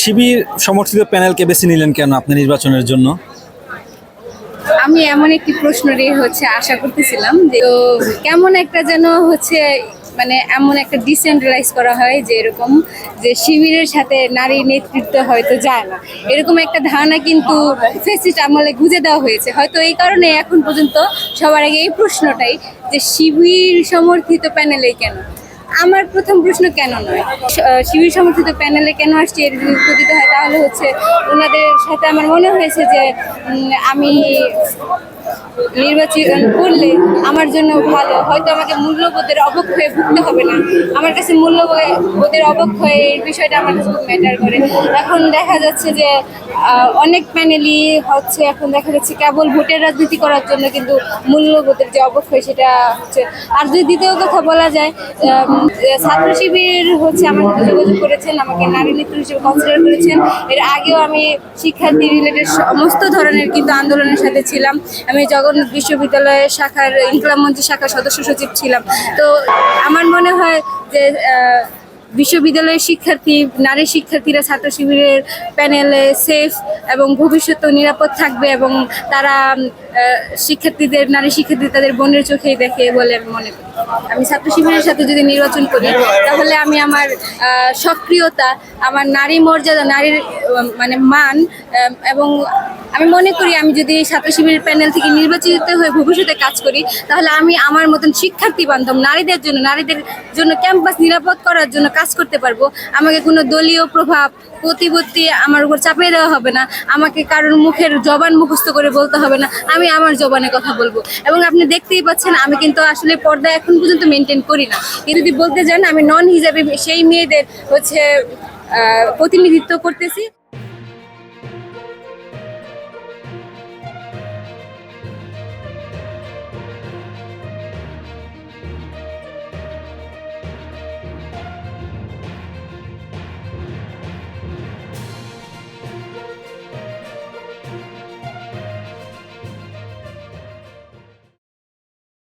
শিবির সমর্থিত প্যানেলকে বেছে নিলেন কেন আপনি নির্বাচনের জন্য? আমি এমন একটি প্রশ্ন নিয়ে হচ্ছে আশা করতেছিলাম যে কেমন একটা যেন হচ্ছে মানে এমন একটা ডিসেন্ট্রালাইজ করা হয় যে এরকম যে শিবিরের সাথে নারী নেতৃত্ব হয়তো যায় না। এরকম একটা ধারণা কিন্তু ফেসিস্ট আমলে গুঁজে দেওয়া হয়েছে। হয়তো এই কারণে এখন পর্যন্ত সবার আগে এই প্রশ্নটাই যে শিবির সমর্থিত প্যানেলে কেন? আমার প্রথম প্রশ্ন কেন নয়? শিবির সমর্থিত প্যানেলে কেন আসছে এর যদি উত্তর দিতে হয়? তাহলে হচ্ছে ওনাদের সাথে আমার মনে হয়েছে যে আমি নির্বাচন করলে আমার জন্য ভালো। হয়তো আমাকে মূল্যবোধের অবক্ষয়ে ভুগতে হবে না। আমার কাছে মূল্যবোধের অবক্ষয়ে এই বিষয়টা আমার কাছে খুব ম্যাটার করে। এখন দেখা যাচ্ছে যে অনেক প্যানেলই হচ্ছে, এখন দেখা যাচ্ছে কেবল ভোটের রাজনীতি করার জন্য কিন্তু মূল্যবোধের যে অবক্ষয় সেটা হচ্ছে। আর যদি দ্বিতীয় কথা বলা যায় ছাত্র শিবির হচ্ছে আমাকে যোগাযোগ করেছেন, আমাকে নারী নেত্রী হিসেবে কনসিডার করেছেন। এর আগেও আমি শিক্ষার্থী রিলেটেড সমস্ত ধরনের কিন্তু আন্দোলনের সাথে ছিলাম। আমি জগন্নাথ বিশ্ববিদ্যালয়ের শাখার ইনকলাম মন্ত্রী শাখার সদস্য সচিব ছিলাম। তো আমার মনে হয় যে বিশ্ববিদ্যালয়ের শিক্ষার্থী, নারী শিক্ষার্থীরা ছাত্র শিবিরের প্যানেলে সেফ এবং ভবিষ্যতেও নিরাপদ থাকবে এবং তারা শিক্ষার্থীদের, নারী শিক্ষার্থী তাদের বোনের চোখেই দেখে বলে আমি মনে করি। আমি ছাত্র শিবিরের সাথে যদি নির্বাচন করি, তাহলে আমি আমার সক্রিয়তা, আমার নারী মর্যাদা, নারীর মানে মান এবং আমি মনে করি আমি যদি ছাত্র শিবিরের প্যানেল থেকে নির্বাচিত হয়ে ভবিষ্যতে কাজ করি, তাহলে আমি আমার মতন শিক্ষার্থী বান্ধব, নারীদের জন্য নারীদের জন্য ক্যাম্পাস নিরাপদ করার জন্য কাজ করতে পারব। আমাকে কোনো দলীয় প্রভাব, প্রতিপত্তি আমার উপর চাপিয়ে দেওয়া হবে না। আমাকে কারোর মুখের জবান মুখস্থ করে বলতে হবে না। আমি আমার জবানে কথা বলব। এবং আপনি দেখতেই পাচ্ছেন, আমি কিন্তু আসলে পর্দা এখন পর্যন্ত মেনটেন করি না। যদি বলতে যান, আমি নন হিসাবে সেই মেয়েদের হচ্ছে প্রতিনিধিত্ব করতেছি।